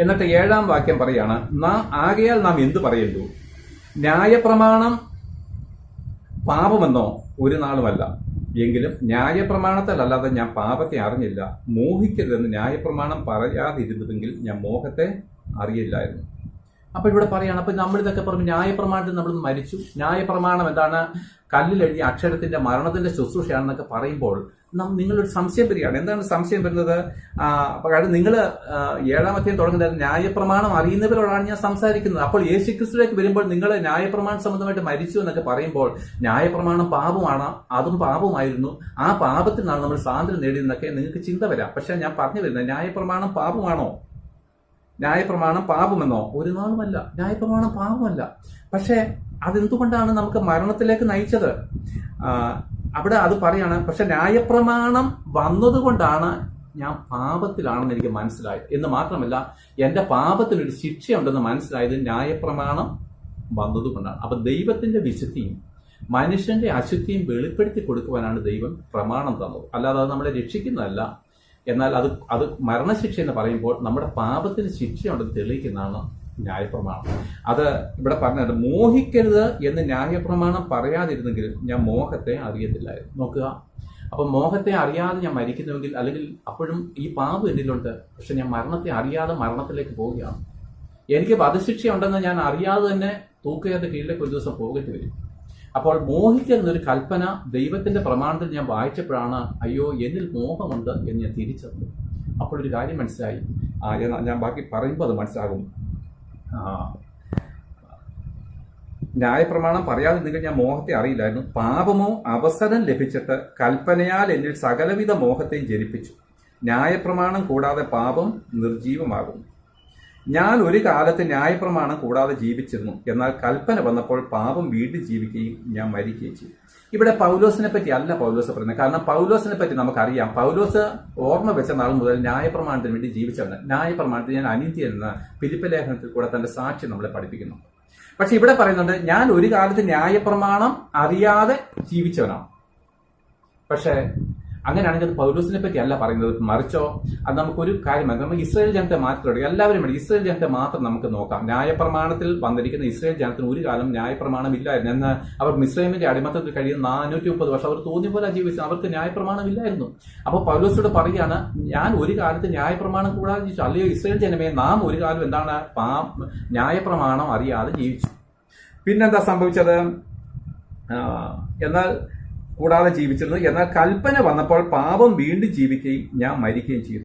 എന്നിട്ട് ഏഴാം വാക്യം പറയാണ് നാം ആകയാൽ നാം എന്തു പറയുന്നു? ന്യായപ്രമാണം പാപമെന്നോ ഒരു നാളുമല്ല. എങ്കിലും ന്യായപ്രമാണത്തിലല്ലാതെ ഞാൻ പാപത്തെ അറിഞ്ഞില്ല. മോഹിക്കരുതെന്ന് ന്യായപ്രമാണം പറയാതിരുന്നതെങ്കിൽ ഞാൻ മോഹത്തെ അറിയില്ലായിരുന്നു. അപ്പോൾ ഇവിടെ പറയാണ് അപ്പൊ നമ്മളിതൊക്കെ പറഞ്ഞു ന്യായപ്രമാണത്തിൽ നമ്മൾ മരിച്ചു. ന്യായപ്രമാണം എന്താണ്? കല്ലിലെഴുതിയ അക്ഷരത്തിന്റെ മരണത്തിന്റെ ശുശ്രൂഷയാണെന്നൊക്കെ പറയുമ്പോൾ നിങ്ങളൊരു സംശയം വരികയാണ്. എന്താണ് സംശയം വരുന്നത്? കാരണം നിങ്ങൾ ഏഴാമത്തെയും തുടങ്ങുന്നത് ന്യായപ്രമാണം അറിയുന്നവരോടാണ് ഞാൻ സംസാരിക്കുന്നത്. അപ്പോൾ യേശു ക്രിസ്തുവിലേക്ക് വരുമ്പോൾ നിങ്ങൾ ന്യായപ്രമാണം സംബന്ധമായിട്ട് മരിച്ചു എന്നൊക്കെ പറയുമ്പോൾ ന്യായപ്രമാണം പാപമാണ് അതും പാപമായിരുന്നു ആ പാപത്തിൽ നിന്നാണ് നമ്മൾ സ്വാതന്ത്ര്യം നേടിയതെന്നൊക്കെ നിങ്ങൾക്ക് ചിന്ത വരാം. പക്ഷെ ഞാൻ പറഞ്ഞു വരുന്നത് ന്യായപ്രമാണം പാപമാണോ? ന്യായപ്രമാണം പാപമെന്നോ? ഒരു നാളുമല്ല. ന്യായപ്രമാണം പാപമല്ല. പക്ഷേ അതെന്തുകൊണ്ടാണ് നമുക്ക് മരണത്തിലേക്ക് നയിച്ചത്? അവിടെ അത് പറയാണ് പക്ഷെ ന്യായപ്രമാണം വന്നതുകൊണ്ടാണ് ഞാൻ പാപത്തിലാണെന്ന് എനിക്ക് മനസ്സിലായത്. എന്ന് മാത്രമല്ല എന്റെ പാപത്തിനൊരു ശിക്ഷയുണ്ടെന്ന് മനസ്സിലായത് ന്യായപ്രമാണം വന്നതുകൊണ്ടാണ്. അപ്പൊ ദൈവത്തിന്റെ വിശുദ്ധിയും മനുഷ്യന്റെ അശുദ്ധിയും വെളിപ്പെടുത്തി കൊടുക്കുവാനാണ് ദൈവം പ്രമാണം തന്നത്. അല്ലാതെ അത് നമ്മളെ രക്ഷിക്കുന്നതല്ല. എന്നാൽ അത് അത് മരണശിക്ഷ എന്ന് പറയുമ്പോൾ നമ്മുടെ പാപത്തിന് ശിക്ഷയുണ്ടെന്ന് തെളിയിക്കുന്നതാണ് ന്യായപ്രമാണം. അത് ഇവിടെ പറഞ്ഞത് മോഹിക്കരുത് എന്ന് ന്യായപ്രമാണം പറയാതിരുന്നെങ്കിൽ ഞാൻ മോഹത്തെ അറിയത്തില്ലായിരുന്നു. നോക്കുക. അപ്പം മോഹത്തെ അറിയാതെ ഞാൻ മരിക്കുന്നുവെങ്കിൽ അല്ലെങ്കിൽ അപ്പോഴും ഈ പാപം എന്നിലുണ്ട്. പക്ഷെ ഞാൻ മരണത്തെ അറിയാതെ മരണത്തിലേക്ക് പോവുകയാണ്. എനിക്ക് വധശിക്ഷ ഉണ്ടെന്ന് ഞാൻ അറിയാതെ തന്നെ തൂക്കുകയുടെ കീഴിലേക്ക് ഒരു ദിവസം പോകേണ്ടി വരും. അപ്പോൾ മോഹിക്കുന്നൊരു കൽപ്പന ദൈവത്തിന്റെ പ്രമാണത്തിൽ ഞാൻ വായിച്ചപ്പോഴാണ് അയ്യോ എന്നിൽ മോഹമുണ്ട് എന്ന് ഞാൻ തിരിച്ചറിഞ്ഞു അപ്പോഴൊരു കാര്യം മനസ്സിലായി. ഞാൻ ബാക്കി പറയുമ്പോൾ അത് മനസ്സിലാകും. ന്യായപ്രമാണം പറയാതെ നിങ്ങൾ ഞാൻ മോഹത്തെ അറിയില്ലായിരുന്നു. പാപമോ അവസരം ലഭിച്ചിട്ട് കൽപ്പനയാൽ എന്നിൽ സകലവിധ മോഹത്തെയും ജനിപ്പിച്ചു. ന്യായപ്രമാണം കൂടാതെ പാപം നിർജീവമാകും ഞാൻ ഒരു കാലത്ത് ന്യായപ്രമാണം കൂടാതെ ജീവിച്ചിരുന്നു. എന്നാൽ കൽപ്പന വന്നപ്പോൾ പാപം വീണ്ടും ജീവിക്കുകയും ഞാൻ മരിക്കുകയും ചെയ്തു. ഇവിടെ പൗലോസിനെ പറ്റി അല്ല പൗലോസ് പറയുന്നത്. കാരണം പൗലോസിനെ പറ്റി നമുക്കറിയാം. പൗലോസ് ഓർമ്മ വെച്ച നാൾ മുതൽ ന്യായപ്രമാണത്തിന് വേണ്ടി ജീവിച്ചവന് ന്യായപ്രമാണത്തിന് ഞാൻ അനീതി എന്ന പിലിപ്പ ലേഖനത്തിൽ കൂടെ തന്റെ സാക്ഷ്യം നമ്മളെ പഠിപ്പിക്കുന്നു. പക്ഷെ ഇവിടെ പറയുന്നുണ്ട് ഞാൻ ഒരു കാലത്ത് ന്യായപ്രമാണം അറിയാതെ ജീവിച്ചവനാണ്. പക്ഷേ അങ്ങനെയാണെങ്കിൽ അത് പൗലോസിനെ പറ്റി അല്ല പറയുന്നത് മറിച്ചോ? അത് നമുക്കൊരു കാര്യം മനസ്സിലാക്കാം. നമുക്ക് ഇസ്രായേൽ ജനത്തെ മാത്രം എല്ലാവരും വേണ്ടി. ഇസ്രായേൽ ജനത്തെ മാത്രം നമുക്ക് നോക്കാം. ന്യായപ്രമാണത്തിൽ വന്നിരിക്കുന്ന ഇസ്രായേൽ ജനത്തിന് ഒരു കാലം ന്യായപ്രമാണം ഇല്ലായിരുന്നു. എന്ന് അവർ മിസ്രൈമിന്റെ അടിമത്തത്തിൽ കഴിയുന്ന നാനൂറ്റി മുപ്പത് വർഷം അവർ തോന്നിയ പോലെ ജീവിച്ചു അവർക്ക് ന്യായപ്രമാണം ഇല്ലായിരുന്നു. അപ്പോൾ പൗലോസിനോട് പറയുകയാണ് ഞാൻ ഒരു കാലത്ത് ന്യായപ്രമാണം കൂടാതെ ജീവിച്ചു. അല്ലയോ ഇസ്രായേൽ ജനമേ നാം ഒരു കാലം എന്താണ്? പാ ന്യായപ്രമാണം അറിയാതെ ജീവിച്ചു. പിന്നെന്താ സംഭവിച്ചത്? എന്നാൽ കൂടാതെ ജീവിച്ചിരുന്നു എന്നാൽ കൽപ്പന വന്നപ്പോൾ പാപം വീണ്ടും ജീവിക്കുകയും ഞാൻ മരിക്കുകയും ചെയ്തു.